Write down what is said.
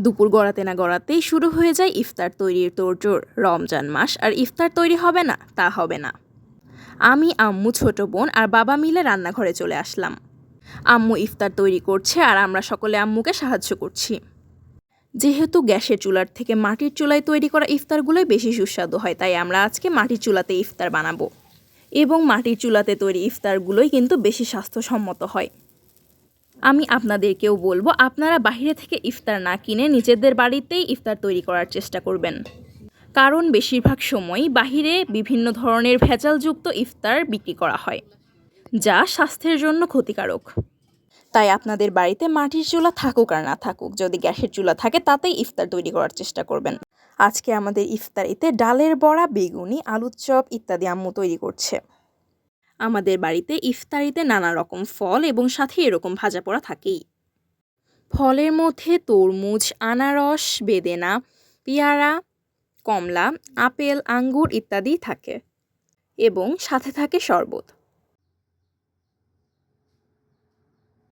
দুপুর গড়াতে না গড়াতেই শুরু হয়ে যায় ইফতার তৈরির তোড়জোড়। রমজান মাস, আর ইফতার তৈরি হবে না, তা হবে না। আমি, আম্মু, ছোট বোন আর বাবা মিলে রান্নাঘরে চলে আসলাম। আম্মু ইফতার তৈরি করছে আর আমরা সকলে আম্মুকে সাহায্য করছি। যেহেতু গ্যাসের চুলার থেকে মাটির চুলায় তৈরি করা ইফতারগুলোই বেশি সুস্বাদু হয়, তাই আমরা আজকে মাটির চুলাতে ইফতার বানাবো। এবং মাটির চুলাতে তৈরি ইফতারগুলোই কিন্তু বেশি স্বাস্থ্যসম্মত হয়। আমি আপনাদেরকেও বলব, আপনারা বাইরে থেকে ইফতার না কিনে নিজেদের বাড়িতেই ইফতার তৈরি করার চেষ্টা করবেন। কারণ বেশিরভাগ সময়ই বাহিরে বিভিন্ন ধরনের ভেজালযুক্ত ইফতার বিক্রি করা হয়, যা স্বাস্থ্যের জন্য ক্ষতিকারক। তাই আপনাদের বাড়িতে মাটির চুলা থাকুক আর না থাকুক, যদি গ্যাসের চুলা থাকে তাতেই ইফতার তৈরি করার চেষ্টা করবেন। আজকে আমাদের ইফতারিতে ডালের বড়া, বেগুনি, আলুর চপ ইত্যাদি আম্মু তৈরি করছে। আমাদের বাড়িতে ইফতারিতে নানা রকম ফল এবং সাথে এরকম ভাজা পোড়া থাকেই। ফলের মধ্যে তরমুজ, আনারস, বেদেনা, পেয়ারা, কমলা, আপেল, আঙ্গুর ইত্যাদি থাকে এবং সাথে থাকে শরবত।